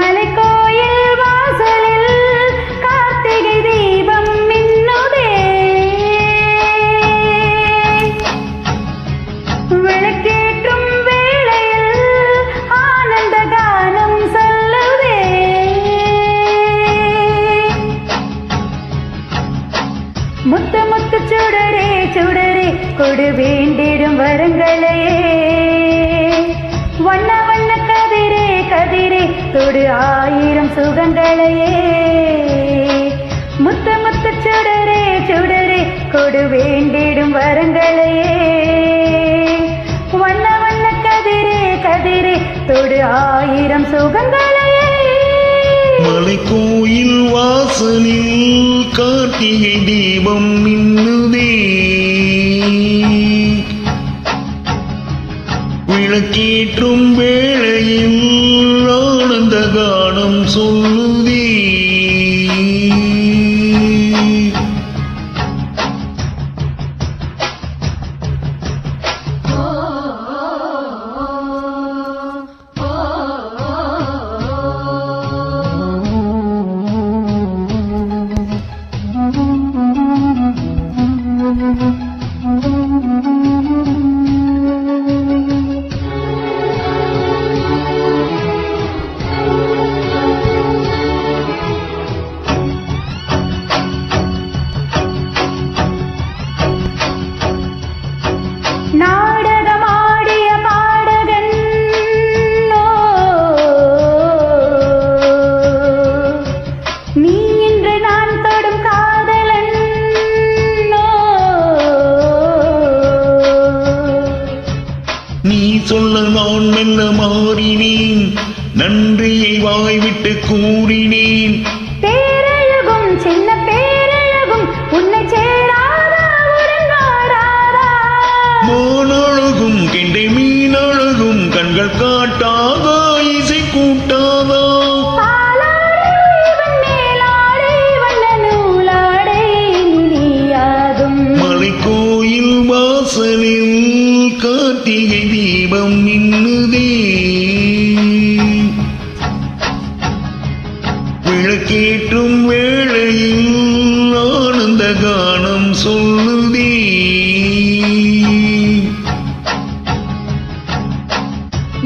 மலைக்கோயில் வாசலில் தொடு ஆயிரம் சுகங்களையே. முத்த முத்த சுடரே சுடரே கொடு வேண்டிடும் வரங்களையே. வண்ண வண்ண கதிரே கதிரே தொடு ஆயிரம் சுகங்களையே. மலை கோயில் வாசலில் கார்த்திகை தீபம் மின்னுதே. விளக்கேற்றும் வே azul. சொல்ல நான் மெல்ல மாறினேன்? நன்றியை வாய்விட்டு கூறினேன். பேரழகும் சின்ன பேரழகும் உன்னை சேராதா மானழகும் கெண்டை மீனழகும் கண்கள் காட்டாதா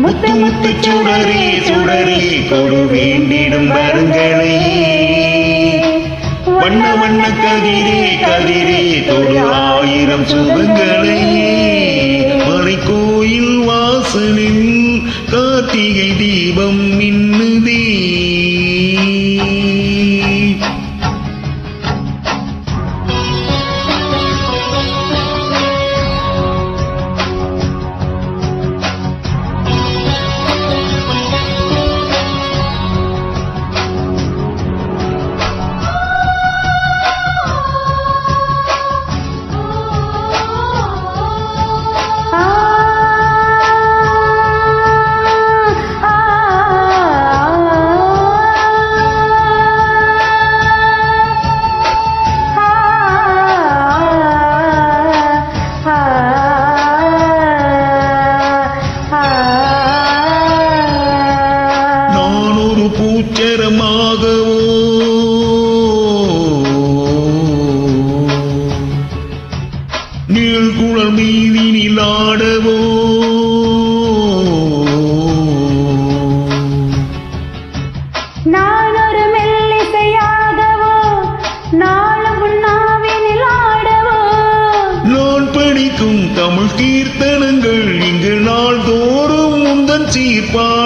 முத்து முத்து சுடரே சுடரே கொடு வேண்டிடும் வரங்களே. வண்ண வண்ண கதிரே கதிரே தொடு ஆயிரம் சுகங்களே. கோயில் வாசலில் கார்த்திகை தீபம் மின் ஒரு பூச்சரமாகவோ. நீழ்குழல் மீதினில் ஆடவோ நான் ஒரு மெல்லிசையாகவோ நாளும் உண்ணாவினில் ஆடவோ நான் படிக்கும் தமிழ் கீர்த்தனங்கள் இங்கு நாள்தோறும் முந்தன் சீர்பாடும்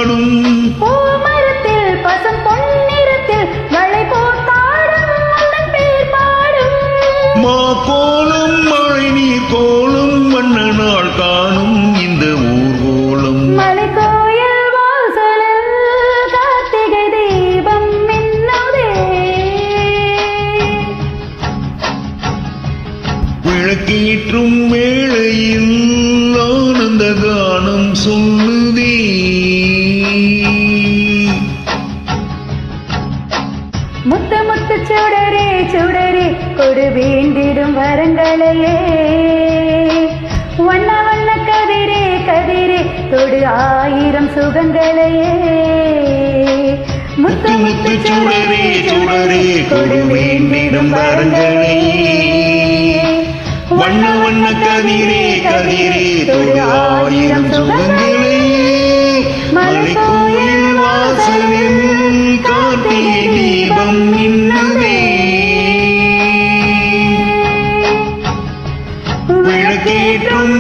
தொடு ஆயிரம் சுகங்களையே. முத்து முத்து சுடரே சுடரே கொடு வேண்டிடும் வரங்களே வண்ண வண்ண கதிரே கதிரே தொடு ஆயிரம் சுகங்களே. மலை கோயில் வாசலில் கார்த்திகை தீபம் மின்னவே விளக்கேற்றும்